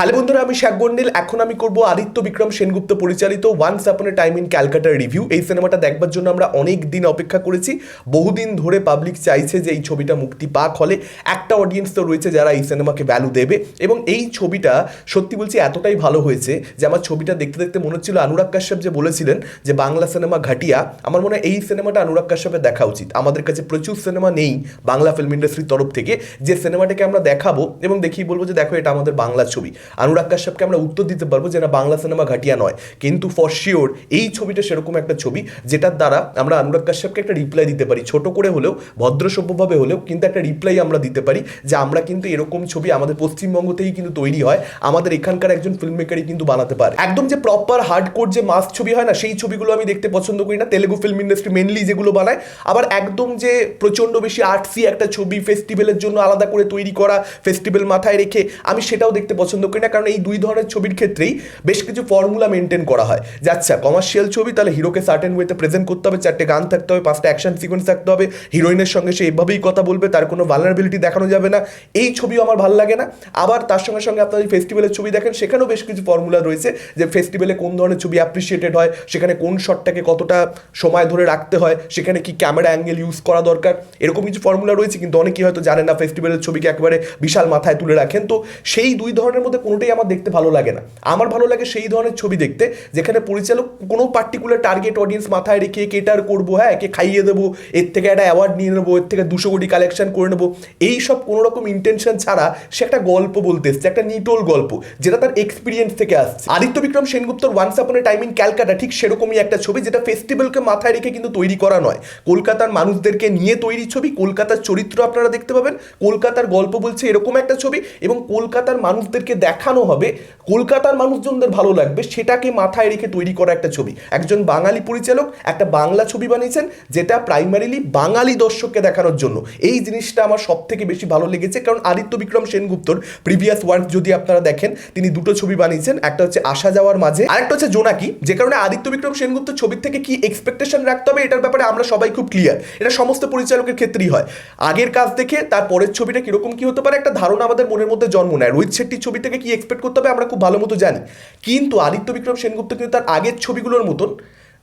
Hello বন্ধুরা, আমি শেখ গন্ডিল। এখন আমি করব আদিত্য বিক্রম সেনগুপ্ত পরিচালিত once upon a time in ক্যালকাটার review এই সিনেমাটা দেখবার জন্য আমরা অনেক দিন অপেক্ষা করেছি। বহুদিন ধরে পাবলিক চাইছে যে এই ছবিটা মুক্তি পাক হলে। একটা অডিয়েন্স তো রয়েছে যারা এই সিনেমাকে ভ্যালু দেবে। এবং এই ছবিটা সত্যি বলছি এতটাই ভালো হয়েছে যে আমার ছবিটা দেখতে দেখতে মনে হচ্ছিল অনুরাগ কাশ্যপ যে বলেছিলেন যে বাংলা সিনেমা ঘাটিয়া। আমার মনে হয় এই সিনেমাটা অনুরাগ কাশ্যপের দেখা উচিত। আমাদের কাছে প্রচুর সিনেমা নেই বাংলা ফিল্ম ইন্ডাস্ট্রির তরফ থেকে। যে সিনেমাটাকে আমরা দেখাবো এবং দেখি বলব যে দেখো, এটা আমাদের বাংলা ছবি। অনুরাগ কাশ্যপকে আমরা উত্তর দিতে পারব যে না বাংলা সিনেমা ঘাটিয়া নয়। কিন্তু ফর শিওর এই ছবিটা সেরকম একটা ছবি যেটার দ্বারা আমরা অনুরাগ কাশ্যপকে একটা রিপ্লাই দিতে পারি। ছোট করে হলেও ভদ্রসভ্যভাবে হলেও কিন্তু একটা রিপ্লাই আমরা দিতে পারি যে আমরা কিন্তু এরকম ছবি আমাদের পশ্চিমবঙ্গ থেকেই কিন্তু তৈরি হয়। আমাদের এখানকার একজন ফিল্ম মেকারই কিন্তু বানাতে পারে। একদম যে প্রপার হার্ড কোর যে মাস ছবি হয় না, সেই ছবিগুলো আমি দেখতে পছন্দ করি না। তেলেগু ফিল্ম ইন্ডাস্ট্রি মেনলি যেগুলো বানায়। আবার একদম যে প্রচণ্ড বেশি আর্টসি একটা ছবি ফেস্টিভ্যালের জন্য আলাদা করে তৈরি করা ফেস্টিভ্যাল মাথায় রেখে আমি সেটাও দেখতে পছন্দ করি। না, কারণ এই দুই ধরনের ছবির ক্ষেত্রেই বেশ কিছু ফর্মুলা মেনটেন করা হয়। যে আচ্ছা কমার্শিয়াল ছবি, তাহলে হিরোকে সার্টেন ওয়েতে প্রেজেন্ট করতে হবে, চারটে গান থাকতে হবে, পাঁচটা অ্যাকশন সিকোয়েন্স থাকতে হবে হিরোইনের সঙ্গে সে এভাবেই কথা বলবে, তার কোনো ভালনারেবিলিটি দেখানো যাবে না। এই ছবিও আমার ভালো লাগে না। আবার তার সঙ্গে সঙ্গে আপনার যদি ফেস্টিভ্যালের ছবি দেখেন, সেখানেও বেশ কিছু ফর্মুলা রয়েছে যে ফেস্টিভ্যালে কোন ধরনের ছবি অ্যাপ্রিসিয়েটেড হয়, সেখানে কোন শটটাকে কতটা সময় ধরে রাখতে হয়, সেখানে কি ক্যামেরা অ্যাঙ্গেল ইউজ করা দরকার, এরকম কিছু ফর্মুলা রয়েছে, কিন্তু অনেকেই হয়তো জানেন না ফেস্টিভ্যালের ছবিকে একেবারে বিশাল মাথায় তুলে রাখেন। তো সেই দুই ধরনের মধ্যে কোনোটাই আমার দেখতে ভালো লাগে না। আমার ভালো লাগে সেই ধরনের ছবি দেখতে, যেখানে পরিচালক কোনো পার্টিকুলার টার্গেট অডিয়েন্স মাথায় রেখে কেটার করব হ্যাঁ একে খাইয়ে দেবো, এর থেকে একটা অ্যাওয়ার্ড নিয়ে নেব, এর থেকে দুশো কোটি কালেকশন করে নেব এই সব কোনো রকম ইন্টেনশন ছাড়া সে একটা গল্প বলতে এসছে, একটা নিটোল গল্প, যেটা তার এক্সপিরিয়েন্স থেকে আসছে। আদিত্য বিক্রম সেনগুপ্তর once upon a time in Calcutta ঠিক সেরকমই একটা ছবি, যেটা ফেস্টিভ্যালকে মাথায় রেখে কিন্তু তৈরি করা নয়। কলকাতার মানুষদেরকে নিয়ে তৈরি ছবি, কলকাতার চরিত্র আপনারা দেখতে পাবেন, কলকাতার গল্প বলছে এরকম একটা ছবি, এবং কলকাতার মানুষদেরকে দেখানো হবে, কলকাতার মানুষজনদের ভালো লাগবে, সেটাকে মাথায় রেখে তৈরি করা একটা ছবি। একজন বাঙালি পরিচালক একটা বাংলা ছবি বানিয়েছেন, যেটা প্রাইমারিলি বাঙালি দর্শককে দেখানোর জন্য। এই জিনিসটা আমার সব থেকে বেশি ভালো লেগেছে, কারণ আদিত্য বিক্রম সেনগুপ্তর প্রিভিয়াস ওয়ার্ক যদি আপনারা দেখেন, তিনি দুটো ছবি বানিয়েছেন, একটা হচ্ছে আসা যাওয়ার মাঝে, আরেকটা হচ্ছে জোনাকি, যে কারণে আদিত্য বিক্রম সেনগুপ্ত ছবির থেকে কি এক্সপেকটেশন রাখতে হবে, এটার ব্যাপারে আমরা সবাই খুব ক্লিয়ার এটা সমস্ত পরিচালকের ক্ষেত্রেই হয়। আগের কাজ দেখে তার পরের ছবিটা কীরকম কি হতে পারে, একটা ধারণা আমাদের মনের মধ্যে জন্ম নেয়। রোহিত শেট্টির ছবি থেকে কি এক্সপেক্ট করতে হবে, আমরা খুব ভালো মতো জানি। কিন্তু আদিত্য বিক্রম সেনগুপ্ত কিন্তু তার আগের ছবিগুলোর মতন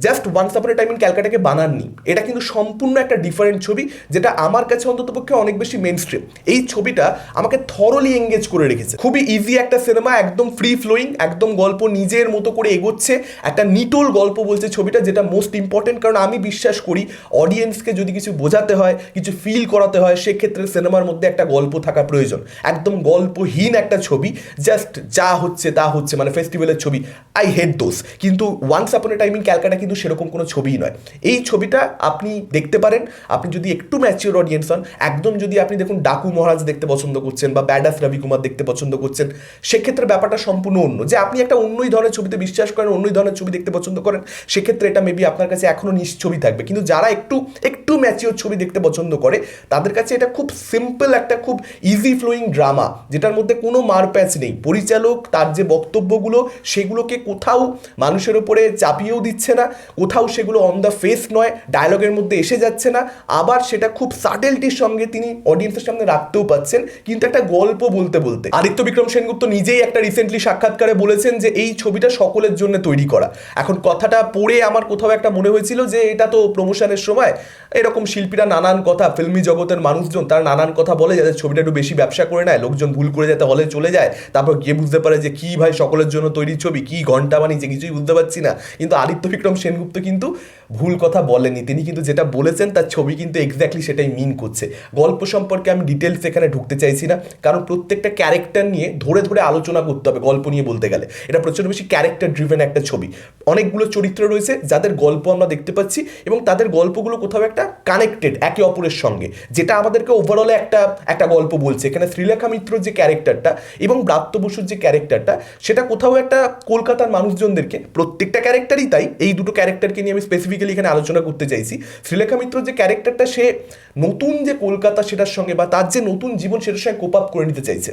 just once upon time in ক্যালকাটাকে বানাননি। এটা কিন্তু সম্পূর্ণ একটা ডিফারেন্ট ছবি, যেটা আমার কাছে অন্তত পক্ষে অনেক বেশি মেন স্ট্রিম এই ছবিটা আমাকে থরলি এঙ্গেজ করে রেখেছে। খুবই ইজি একটা সিনেমা একদম ফ্রি ফ্লোয়িং একদম গল্প নিজের মতো করে এগোচ্ছে। একটা নিটোল গল্প বলছে ছবিটা, যেটা মোস্ট ইম্পর্টেন্ট কারণ আমি বিশ্বাস করি অডিয়েন্সকে যদি কিছু বোঝাতে হয়, কিছু ফিল করাতে হয়, সেক্ষেত্রে সিনেমার মধ্যে একটা গল্প থাকা প্রয়োজন। একদম গল্পহীন একটা ছবি জাস্ট যা হচ্ছে তা হচ্ছে মানে ফেস্টিভ্যালের ছবি। আই হেড দোস কিন্তু once upon a time in Calcutta কিন্তু সেরকম কোনো ছবিই নয়। এই ছবিটা আপনি দেখতে পারেন, আপনি যদি একটু ম্যাচিওর অডিয়েন্স হন, একদম যদি আপনি দেখুন ডাকু মহারাজ দেখতে পছন্দ করছেন বা ব্যাডাস রবি কুমার দেখতে পছন্দ করছেন, সেক্ষেত্রে ব্যাপারটা সম্পূর্ণ অন্য। যে আপনি একটা অন্যই ধরনের ছবিতে বিশ্বাস করেন, অন্যই ধরনের ছবি দেখতে পছন্দ করেন, সেক্ষেত্রে এটা মেবি আপনার কাছে এখনও নিজ ছবি থাকবে। কিন্তু যারা একটু একটু ম্যাচিওর ছবি দেখতে পছন্দ করে, তাদের কাছে এটা খুব সিম্পল একটা, খুব ইজি ফ্লোয়িং ড্রামা যেটার মধ্যে কোনো মারপ্যাচ নেই। পরিচালক, তার যে বক্তব্যগুলো, সেগুলোকে কোথাও মানুষের ওপরে চাপিয়েও দিচ্ছে না কোথাও সেগুলো অন দ্য ফেস নয় ডায়লগের মধ্যে এসে যাচ্ছে না। আবার সেটা খুব সাটেলটির সঙ্গে তিনি অডিয়েন্সের সামনে রাখতেও পাচ্ছেন। কিন্তু একটা গল্প বলতে বলতে, আদিত্য বিক্রম সেনগুপ্ত নিজেই একটা রিসেন্টলি সাক্ষাৎকারে বলেছেন যে, এই ছবিটা সকলের জন্য তৈরি করা। এখন কথাটা পড়ে আমার কোথাও একটা মনে হয়েছিল যে, এটা তো প্রমোশনের সময়। এরকম শিল্পীরা নানান কথা ফিল্মি জগতের মানুষজন, তারা নানান কথা বলে, যাতে ছবিটা একটু বেশি ব্যবসা করে নেয়। লোকজন ভুল করে যাতে হলে চলে যায়। তারপর গিয়ে বুঝতে পারে যে, কি ভাই, সকলের জন্য তৈরি ছবি, কি ঘণ্টা বানিয়েছে, কিছুই বুঝতে পারছি না। কিন্তু আদিত্য বিক্রম সেনগুপ্ত কিন্তু ভুল কথা বলেনি তিনি কিন্তু যেটা বলেছেন, তার ছবি কিন্তু এক্স্যাক্টলি সেটাই মিন করছে। গল্প সম্পর্কে আমি ডিটেলস এখানে ঢুকতে চাইছি না, কারণ প্রত্যেকটা ক্যারেক্টার নিয়ে ধরে ধরে আলোচনা করতে হবে গল্প নিয়ে বলতে গেলে। এটা প্রচণ্ড বেশি ক্যারেক্টার ড্রিভেন একটা ছবি। অনেকগুলো চরিত্র রয়েছে, যাদের গল্প আমরা দেখতে পাচ্ছি এবং তাদের গল্পগুলো কোথাও একটা কানেক্টেড একে অপরের সঙ্গে। যেটা আমাদেরকে ওভারঅলে একটা একটা গল্প বলছে। এখানে শ্রীলেখা মিত্রর যে ক্যারেক্টারটা এবং ব্রাত্য বসুর যে ক্যারেক্টারটা সেটা কোথাও একটা কলকাতার মানুষজনদেরকে, প্রত্যেকটা ক্যারেক্টারই তাই, এই দুটো ক্যারেক্টারকে নিয়ে আমি স্পেসিফিক্যালি এখানে আলোচনা করতে চাইছি। শ্রীলেখা মিত্র যে ক্যারেক্টারটা, সে নতুন যে কলকাতা সেটার সঙ্গে বা তার যে নতুন জীবন সেটার সঙ্গে কোপ আপ করে নিতে চাইছে।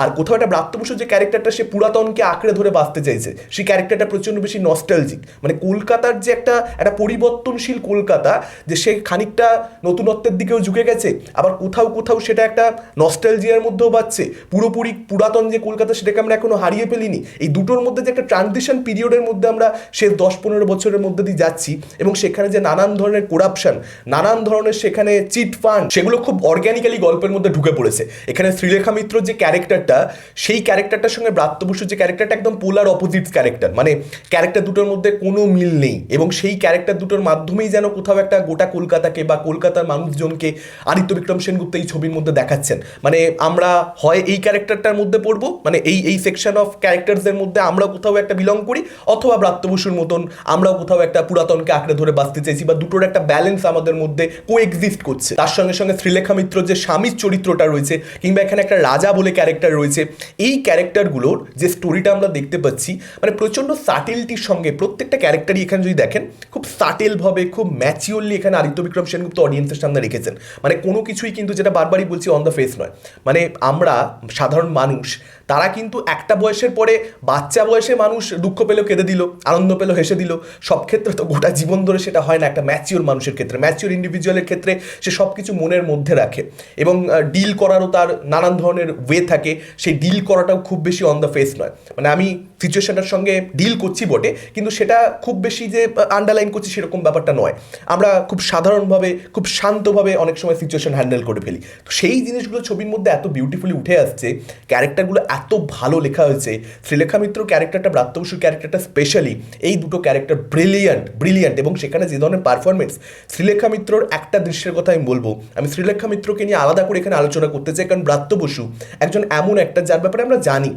আর কোথাও একটা ব্রাত্যবসুর যে ক্যারেক্টারটা, সে পুরাতনকে আঁকড়ে ধরে বাঁচতে চাইছে। সেই ক্যারেক্টারটা প্রচণ্ড বেশি নস্টালজিক মানে কলকাতার যে একটা একটা পরিবর্তনশীল কলকাতা, যে সে খানিকটা নতুনত্বের দিকেও ঝুঁকে গেছে, আবার কোথাও কোথাও সেটা একটা নস্টালজিয়ার মধ্যেও পাচ্ছে পুরোপুরি পুরাতন যে কলকাতা, সেটাকে আমরা এখনও হারিয়ে ফেলিনি। এই দুটোর মধ্যে যে একটা ট্রানজিশন পিরিয়ডের মধ্যে আমরা সে দশ পনেরো বছরের মধ্যে দিয়ে যাচ্ছি, এবং সেখানে যে নানান ধরনের করাপশন নানান ধরনের সেখানে চিট ফান্ড, সেগুলো খুব অর্গ্যানিক্যালি গল্পের মধ্যে ঢুকে পড়েছে। এখানে শ্রীলেখা মিত্র যে ক্যারেক্টারটা সেই ক্যারেক্টারটার সঙ্গে ব্রাত্য বসুর যে ক্যারেক্টারটা একদম পোলার অপোজিট ক্যারেক্টার মানে ক্যারেক্টার দুটোর মধ্যে কোনো মিল নেই। এবং সেই ক্যারেক্টার দুটোর মাধ্যমেই যেন কোথাও একটা গোটা কলকাতাকে বা কলকাতার মানুষজনকে আদিত্য বিক্রম সেনগুপ্ত এই ছবির মধ্যে দেখাচ্ছেন। মানে আমরা হয় এই ক্যারেক্টারটার মধ্যে পড়ব মানে এই এই সেকশন অফ ক্যারেক্টারসদের মধ্যে আমরা কোথাও একটা বিলং করি, অথবা ব্রাত্য বসুর মতন আমরাও কোথাও একটা পুরাতনকে আঁকড়ে ধরে বাঁচতে চাইছি বা দুটোর একটা ব্যালেন্স আমাদের মধ্যে কো এক্সিস্ট করছে। তার সঙ্গে সঙ্গে শ্রীলেখা মিত্র যে স্বামীর চরিত্রটা রয়েছে, কিংবা এখানে একটা রাজা বলে ক্যারেক্টার রয়েছে। এই ক্যারেক্টারগুলোর যে স্টোরিটা আমরা দেখতে পাচ্ছি মানে প্রচণ্ড সাটিলটির সঙ্গে প্রত্যেকটা ক্যারেক্টারই এখানে যদি দেখেন, খুব সাটেলভাবে খুব ম্যাচিওরলি এখানে আদিত্য বিক্রম সেনগুপ্ত অডিয়েন্সের সামনে রেখেছেন। মানে কোনো কিছুই কিন্তু যেটা বারবারই বলছি অন দ্য ফেস নয়। মানে আমরা সাধারণ মানুষ, তারা কিন্তু একটা বয়সের পরে বাচ্চা বয়সে মানুষ দুঃখ পেলেও কেঁদে দিল, আনন্দ পেলেও হেসে দিল। সব ক্ষেত্রে তো গোটা জীবন ধরে সেটা হয় না, একটা ম্যাচিওর মানুষের ক্ষেত্রে। ম্যাচিওর ইন্ডিভিজুয়ালের ক্ষেত্রে সে সব কিছু মনের মধ্যে রাখে এবং ডিল করারও তার নানান ধরনের ওয়ে থাকে। সেই ডিল করাটাও খুব বেশি অন দ্য ফেস নয়। মানে আমি সিচুয়েশনটার সঙ্গে ডিল করছি বটে, কিন্তু সেটা খুব বেশি যে আন্ডারলাইন করছি সেরকম ব্যাপারটা নয়। আমরা খুব সাধারণভাবে, খুব শান্তভাবে অনেক সময় সিচুয়েশন হ্যান্ডেল করে ফেলি। তো সেই জিনিসগুলো ছবির মধ্যে এত বিউটিফুলি উঠে আসছে ক্যারেক্টারগুলো এত ভালো লেখা হয়েছে, শ্রীলেখা মিত্র ক্যারেক্টারটা ব্রাত্য বসুর ক্যারেক্টারটা স্পেশালি এই দুটো ক্যারেক্টার ব্রিলিয়ান্ট ব্রিলিয়ান্ট এবং সেখানে যে ধরনের পারফরমেন্স শ্রীলেখা মিত্রর একটা দৃশ্যের কথা আমি বলব। আমি শ্রীলেখা মিত্রকে নিয়ে আলাদা করে এখানে আলোচনা করতে চাই, কারণ ব্রাত্য বসু একজন এমন একটা যার ব্যাপারে আমরা জানি।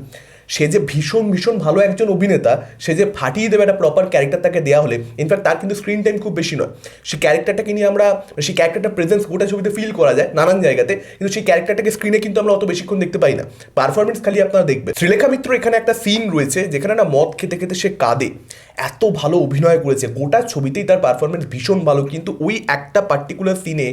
সে যে ভীষণ ভীষণ ভালো একজন অভিনেতা, সে যে ফাটিয়ে দেবে একটা প্রপার ক্যারেক্টার তাকে দেওয়া হলে ইনফ্যাক্ট তার কিন্তু স্ক্রিন টাইম খুব বেশি নয়। সেই ক্যারেক্টারটাকে নিয়ে আমরা সেই ক্যারেক্টারটা প্রেজেন্স গোটা ছবিতে ফিল করা যায় নানান জায়গাতে, কিন্তু সেই ক্যারেক্টারটাকে স্ক্রিনে কিন্তু আমরা অত বেশিক্ষণ দেখতে পাই না। পারফরমেন্স খালি আপনারা দেখবেন। শ্রীলেখা মিত্র এখানে একটা সিন রয়েছে, যেখানে না মদ খেতে খেতে সে কাঁদে। এত ভালো অভিনয় করেছে। গোটা ছবিতেই তার পারফরমেন্স ভীষণ ভালো, কিন্তু ওই একটা পার্টিকুলার সিনে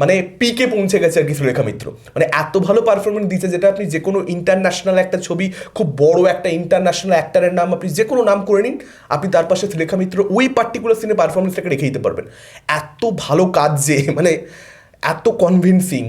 মানে পিকে পৌঁছে গেছে আর কি শ্রীলেখা মিত্র। মানে এত ভালো পারফরমেন্স দিচ্ছে যেটা আপনি যে কোনো ইন্টারন্যাশনাল একটা ছবি খুব বড় একটা ইন্টারন্যাশনাল অ্যাক্টারের নাম আপনি যে কোনো নাম করে নিন, আপনি তার পাশে শ্রীলেখা মিত্র ওই পার্টিকুলার সিনে পারফরমেন্সটাকে রেখে দিতে পারবেন। এত ভালো কাজ যে মানে এত কনভিনসিং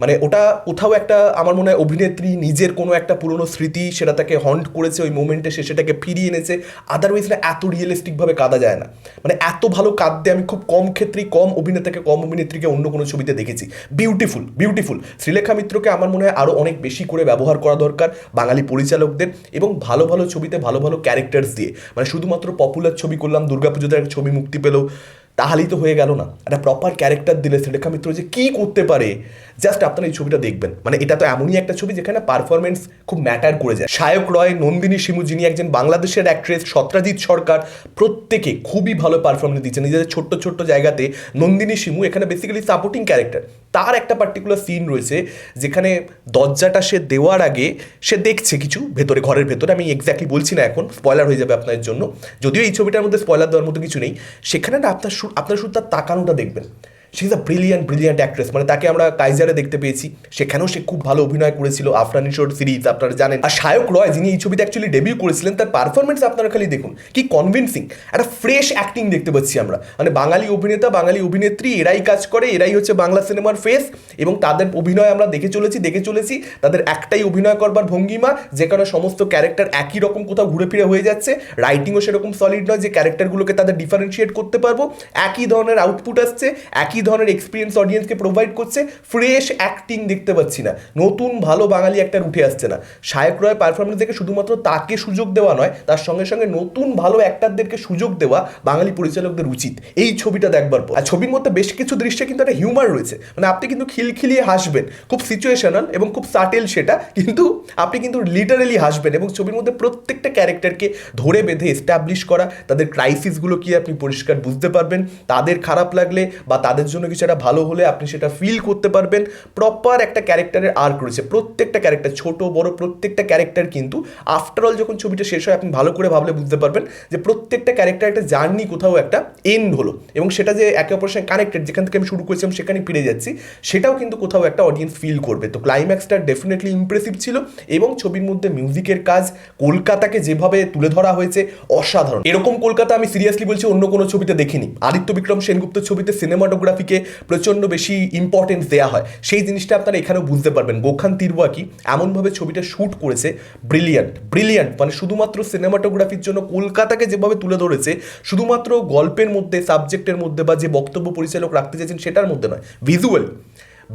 মানে ওটা কোথাও একটা আমার মনে হয় অভিনেত্রী নিজের কোনো একটা পুরনো স্মৃতি সেটা তাকে হন্ট করেছে ওই মোমেন্টে সে সেটাকে ফিরিয়ে এনেছে আদারওয়াইজ না এত রিয়েলিস্টিকভাবে কাঁদা যায় না। মানে এত ভালো কাঁদতে আমি খুব কম ক্ষেত্রেই কম অভিনেতাকে, কম অভিনেত্রীকে অন্য কোনো ছবিতে দেখেছি। বিউটিফুল বিউটিফুল শ্রীলেখা মিত্রকে আমার মনে হয় আরও অনেক বেশি করে ব্যবহার করা দরকার বাঙালি পরিচালকদের এবং ভালো ভালো ছবিতে ভালো ভালো ক্যারেক্টার্স দিয়ে। মানে শুধুমাত্র পপুলার ছবি করলাম, দুর্গাপুজোতে একটা ছবি মুক্তি পেল তাহলেই তো হয়ে গেল না। একটা প্রপার ক্যারেক্টার দিলে শ্রীলেখা মিত্র যে কী করতে পারে জাস্ট আপনারা এই ছবিটা দেখবেন। মানে এটা তো এমনই একটা ছবি যেখানে পারফরমেন্স খুব ম্যাটার করে যায়। সায়ক রয়, নন্দিনী শিমু যিনি একজন বাংলাদেশের অ্যাক্ট্রেস সত্রাজিৎ সরকার, প্রত্যেকে খুবই ভালো পারফরমেন্স দিচ্ছে। নিজেদের ছোট্ট ছোট্ট জায়গাতে নন্দিনী শিমু এখানে বেসিক্যালি সাপোর্টিং ক্যারেক্টার তার একটা পার্টিকুলার সিন রয়েছে, যেখানে দরজাটা সে দেওয়ার আগে সে দেখছে কিছু ভেতরে, ঘরের ভেতরে, আমি এক্স্যাক্টলি বলছি না এখন স্পয়লার হয়ে যাবে আপনার জন্য। যদিও এই ছবিটার মধ্যে স্পয়লার দেওয়ার মতো কিছু নেই, সেখানে না আপনার আপনার শুধু তার তাকানোটা দেখবেন। She is a brilliant brilliant actress মানে তাকে আমরা কাইজারে দেখতে পেয়েছি। সেখানেও সে খুব ভালো অভিনয় করেছিল আফরানি শোর সিরিজ আপনারা জানেন। আর শায়ক রয়, যিনি এই ছবিতে অ্যাকচুয়ালি ডেবিউ করেছিলেন, তার পারফরমেন্স আপনারা খালি দেখুন। কি কনভিনসিং একটা ফ্রেশ অ্যাক্টিং দেখতে পাচ্ছি আমরা। মানে বাঙালি অভিনেতা, বাঙালি অভিনেত্রী, এরাই কাজ করে, এরাই হচ্ছে বাংলা সিনেমার ফেস এবং তাদের অভিনয় আমরা দেখে চলেছি দেখে চলেছি। তাদের একটাই অভিনয় করবার ভঙ্গিমা যেখানে সমস্ত ক্যারেক্টার একই রকম কোথাও ঘুরে ফিরে হয়ে যাচ্ছে। রাইটিংও সেরকম সলিড নয় যে ক্যারেক্টারগুলোকে তাদের ডিফারেন্সিয়েট করতে পারব। একই ধরনের আউটপুট আসছে, একই ধরনের এক্সপিরিয়েন্স অডিয়েন্সকে প্রোভাইড করছে ফ্রেশ অ্যাক্টিং দেখতে পাচ্ছি না। নতুন ভালো বাঙালি একটা উঠে আসছে না। শায়ক রয় পারফরমেন্স দেখে শুধুমাত্র তাকে সুযোগ দেওয়া নয়, তার সঙ্গে সঙ্গে নতুন ভালো অ্যাক্টারদেরকে সুযোগ দেওয়া বাঙালি পরিচালকদের উচিত। এই ছবিটা দেখবার পর। আর ছবির মধ্যে বেশ কিছু দৃশ্যে কিন্তু একটা হিউমার রয়েছে। মানে আপনি কিন্তু খিলখিলিয়ে হাসবেন। খুব সিচুয়েশনাল এবং খুব সাটেল সেটা, কিন্তু আপনি কিন্তু লিটারেলি হাসবেন এবং ছবির মধ্যে প্রত্যেকটা ক্যারেক্টারকে ধরে বেঁধে এস্টাবলিশ করা, তাদের ক্রাইসিসগুলো কি আপনি পরিষ্কার বুঝতে পারবেন, তাদের খারাপ লাগলে বা তাদের জন্য কিছু একটা ভালো হলে আপনি সেটা ফিল করতে পারবেন। প্রপার একটা ক্যারেক্টারের আর্ক রয়েছে। প্রত্যেকটা ক্যারেক্টার ছোট, বড়, প্রত্যেকটা ক্যারেক্টার কিন্তু আফটার অল যখন ছবিটা শেষ হয়, আপনি ভালো করে ভাবলে বুঝতে পারবেন যে প্রত্যেকটা ক্যারেক্টার একটা জার্নি কোথাও একটা এন্ড হলো। এবং সেটা যে একে অপরের সঙ্গে কানেক্টেড যেখান থেকে আমি শুরু করেছিলাম সেখানে ফিরে যাচ্ছি, সেটাও কিন্তু কোথাও একটা অডিয়েন্স ফিল করবে। তো ক্লাইম্যাক্সটা ডেফিনেটলি ইমপ্রেসিভ ছিল এবং ছবির মধ্যে মিউজিকের কাজ কলকাতাকে যেভাবে তুলে ধরা হয়েছে, অসাধারণ। এরকম কলকাতা আমি সিরিয়াসলি বলছি অন্য কোনো ছবিতে দেখিনি। আদিত্য বিক্রম সেনগুপ্ত ছবিতে সিনেমাটোগ্রাফিকে প্রচণ্ড বেশি ইম্পর্টেন্স দেওয়া হয়। সেই জিনিসটা আপনারা এখানেও বুঝতে পারবেন। গোখান তিরওয়াকি এমনভাবে ছবিটা শ্যুট করেছে ব্রিলিয়ান্ট ব্রিলিয়ান্ট মানে শুধুমাত্র সিনেমাটোগ্রাফির জন্য কলকাতাকে যেভাবে তুলে ধরেছে, শুধুমাত্র গল্পের মধ্যে সাবজেক্টের মধ্যে বা যে বক্তব্য পরিচালক রাখতে চাইছেন সেটার মধ্যে নয় ভিজুয়াল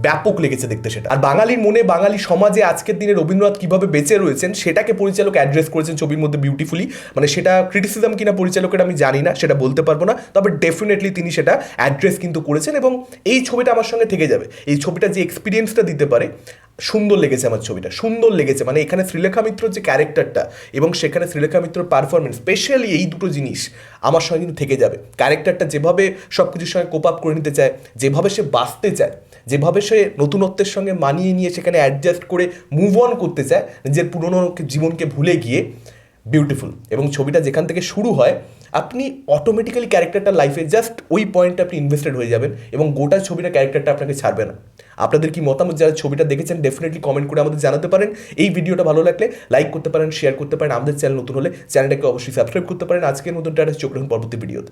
ব্যাপক লেগেছে দেখতে সেটা। আর বাঙালির মনে, বাঙালি সমাজে আজকের দিনে রবীন্দ্রনাথ কীভাবে বেঁচে রয়েছেন, সেটাকে পরিচালক অ্যাড্রেস করেছেন ছবির মধ্যে বিউটিফুলি মানে সেটা ক্রিটিসিজম কিনা পরিচালকের আমি জানি না, সেটা বলতে পারব না। তবে ডেফিনেটলি তিনি সেটা অ্যাড্রেস কিন্তু করেছেন এবং এই ছবিটা আমার সঙ্গে থেকে যাবে। এই ছবিটা যে এক্সপিরিয়েন্সটা দিতে পারে সুন্দর লেগেছে আমার ছবিটা, সুন্দর লেগেছে। মানে এখানে শ্রীলেখা মিত্রর যে ক্যারেক্টারটা এবং সেখানে শ্রীলেখা মিত্রর পারফরমেন্স স্পেশালি এই দুটো জিনিস আমার সঙ্গে কিন্তু থেকে যাবে। ক্যারেক্টারটা যেভাবে সব কিছুর সঙ্গে কোপ আপ করে নিতে চায়, যেভাবে সে বাঁচতে চায়, যেভাবে সে নতুনত্বের সঙ্গে মানিয়ে নিয়ে সেখানে অ্যাডজাস্ট করে মুভ অন করতে চায়, নিজের পুরনো জীবনকে ভুলে গিয়ে বিউটিফুল এবং ছবিটা যেখান থেকে শুরু হয়, আপনি অটোমেটিক্যালি ক্যারেক্টারটা লাইফে জাস্ট ওই পয়েন্টে আপনি ইনভেস্টেড হয়ে যাবেন এবং গোটা ছবিটা ক্যারেক্টারটা আপনাকে ছাড়বে না। আপনাদের কি মতামত? যারা ছবিটা দেখেছেন ডেফিনেটলি কমেন্ট করে আমাদের জানাতে পারেন। এই ভিডিওটা ভালো লাগলে লাইক করতে পারেন শেয়ার করতে পারেন। আমাদের চ্যানেল নতুন হলে চ্যানেলটাকে অবশ্যই সাবস্ক্রাইব করতে পারেন। আজকের মতন টাটা চোখ রাখুন পরবর্তী ভিডিওতে